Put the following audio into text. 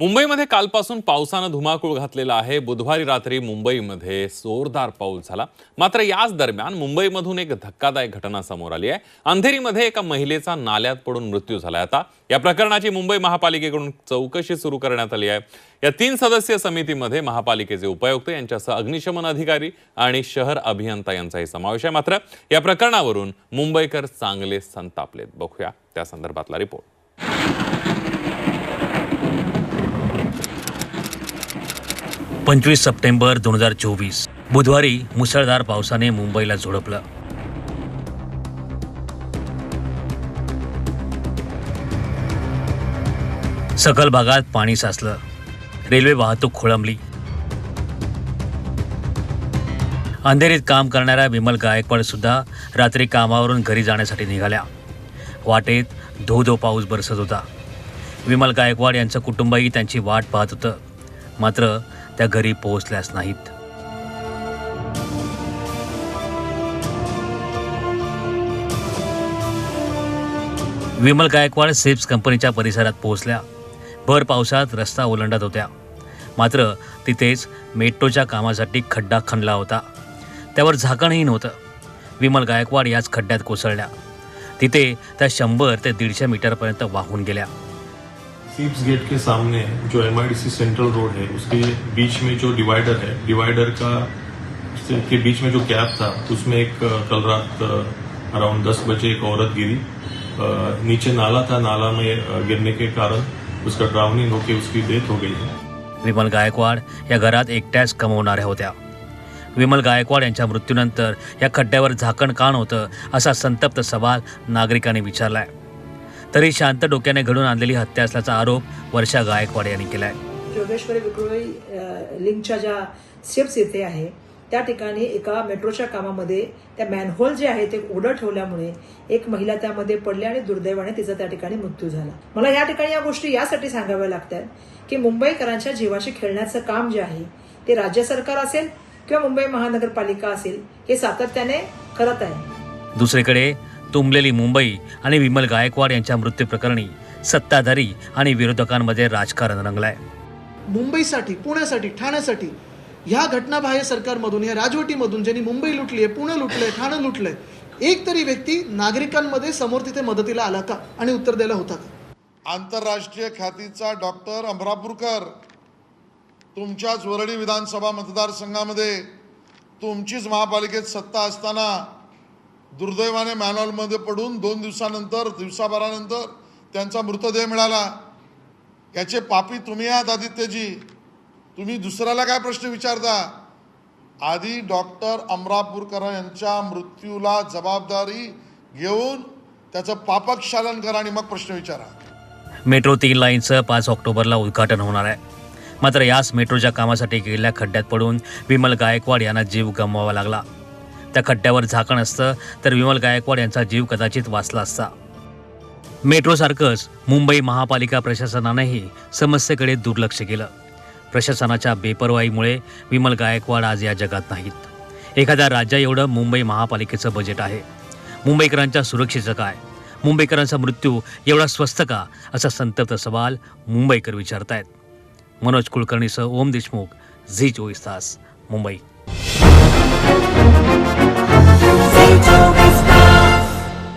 मुंबईमध्ये कालपासून पावसानं धुमाकूळ घातलेला आहे. बुधवारी रात्री मुंबईमध्ये जोरदार पाऊस झाला. मात्र याच दरम्यान मुंबईमधून एक धक्कादायक घटना समोर आली आहे. अंधेरीमध्ये एका महिलेचा नाल्यात पडून मृत्यू झाला आता या प्रकरणाची मुंबई महापालिकेकडून चौकशी सुरू करण्यात आली आहे. या तीन सदस्यीय समितीमध्ये महापालिकेचे उपायुक्त यांच्यासह अग्निशमन अधिकारी आणि शहर अभियंता यांचाही समावेश आहे. मात्र या प्रकरणावरून मुंबईकर चांगले संतापलेत. बघूया त्या संदर्भातला रिपोर्ट. पंचवीस सप्टेंबर दोन हजार चोवीस. बुधवारी मुसळधार पावसाने मुंबईला झोडपलं. सकल भागात पाणी साचलं. रेल्वे वाहतूक खोळंबली. अंधेरीत काम करणाऱ्या विमल गायकवाड सुद्धा रात्री कामावरून घरी जाण्यासाठी निघाल्या. वाटेत धो धो पाऊस बरसत होता. विमल गायकवाड यांचं कुटुंबही त्यांची वाट पाहत होतं. मात्र त्या घरी पोहोचल्याच नाहीत. विमल गायकवाड सेप्स कंपनीच्या परिसरात पोहोचल्या. भर पावसात रस्ता ओलांडत होत्या. मात्र तिथेच मेट्रोच्या कामासाठी खड्डा खणला होता. त्यावर झाकणही नव्हतं. विमल गायकवाड याच खड्ड्यात कोसळल्या. तिथे त्या शंभर ते दीडशे मीटरपर्यंत वाहून गेल्या. सीप्स गेट के सामने जो एम सेंट्रल रोड है उसके बीच में जो डिवाइडर है डिवाइडर का के बीच में जो गैप था उसमें एक कल रात अराउंड दस बजे एक औरत गिरी। नीचे नाला था नाला में गिरने के कारण उसका ड्राउनिंग होके उसकी डेथ हो गई है। विमल गायकवाड या घरात एकट्याच कमवणाऱ्या होत्या. विमल गायकवाड यांच्या मृत्यूनंतर या खड्ड्यावर झाकण कान होतं असा संतप्त सवाल नागरिकांनी विचारलाय. तरी शांत डोक्याने घडून आणलेली हत्या असल्याचा आरोप वर्षा गायकवाड यांनी केलाय. जोगेश्वरी विक्रोळी लिंकच्या ज्या स्टेप्स येथे आहे त्या ठिकाणी एका मेट्रोच्या कामामध्ये त्या मॅनहोल जे आहे ते उघडं ठेवल्यामुळे एक महिला त्यामध्ये पडली आणि दुर्दैवाने तिचा त्या ठिकाणी मृत्यू झाला. मला या ठिकाणी या गोष्टी यासाठी सांगाव्या लागतात की मुंबईकरांच्या जीवाशी खेळण्याचं काम जे आहे ते राज्य सरकार असेल किंवा मुंबई महानगरपालिका असेल हे सातत्याने करत आहे. दुसरीकडे तुंबलेली मुंबई आणि विमल गायकवाड यांच्या मृत्यू प्रकरणी सत्ताधारी आणि विरोधकांमध्ये राजकारण रंगलंय. मुंबईसाठी पुण्यासाठी ठाण्यासाठी ह्या घटनाबाह्य सरकारमधून या राजवटीमधून ज्यांनी मुंबई लुटली आहे पुणे लुटलंय ठाणे लुटलंय एक तरी व्यक्ती नागरिकांमध्ये समोर तिथे मदतीला आला का आणि उत्तर द्यायला होता का? आंतरराष्ट्रीय ख्यातीचा डॉक्टर अमरापूरकर तुमच्याच वरळी विधानसभा मतदारसंघामध्ये तुमचीच महापालिकेत सत्ता असताना दुर्दैवाने मॅनॉलमध्ये पडून दोन दिवसानंतर दिवसाभरानंतर त्यांचा मृतदेह मिळाला. याचे पापी तुम्ही आहात आदित्यजी. तुम्ही दुसऱ्याला काय प्रश्न विचारता? आधी डॉक्टर अमरापूरकर यांच्या मृत्यूला जबाबदारी घेऊन त्याचं पापक्षालन करा आणि मग प्रश्न विचारा. मेट्रो तीन लाईनचं पाच ऑक्टोबरला उद्घाटन होणार आहे. मात्र याच मेट्रोच्या कामासाठी गेलेल्या खड्ड्यात पडून विमल गायकवाड यांना जीव गमवावा लागला. त्या खड्ड्यावर झाकण असतं तर विमल गायकवाड यांचा जीव कदाचित वाचला असता. मेट्रोसारखंच मुंबई महापालिका प्रशासनानंही समस्येकडे दुर्लक्ष केलं. प्रशासनाच्या बेपर्वाईमुळे विमल गायकवाड आज या जगात नाहीत. एखाद्या राज्या एवढं मुंबई महापालिकेचं बजेट आहे. मुंबईकरांच्या सुरक्षेचं काय? मुंबईकरांचा मृत्यू एवढा स्वस्त का? असा संतप्त सवाल मुंबईकर विचारतायत. मनोज कुलकर्णीसह ओम देशमुख झी चोवीस तास मुंबई.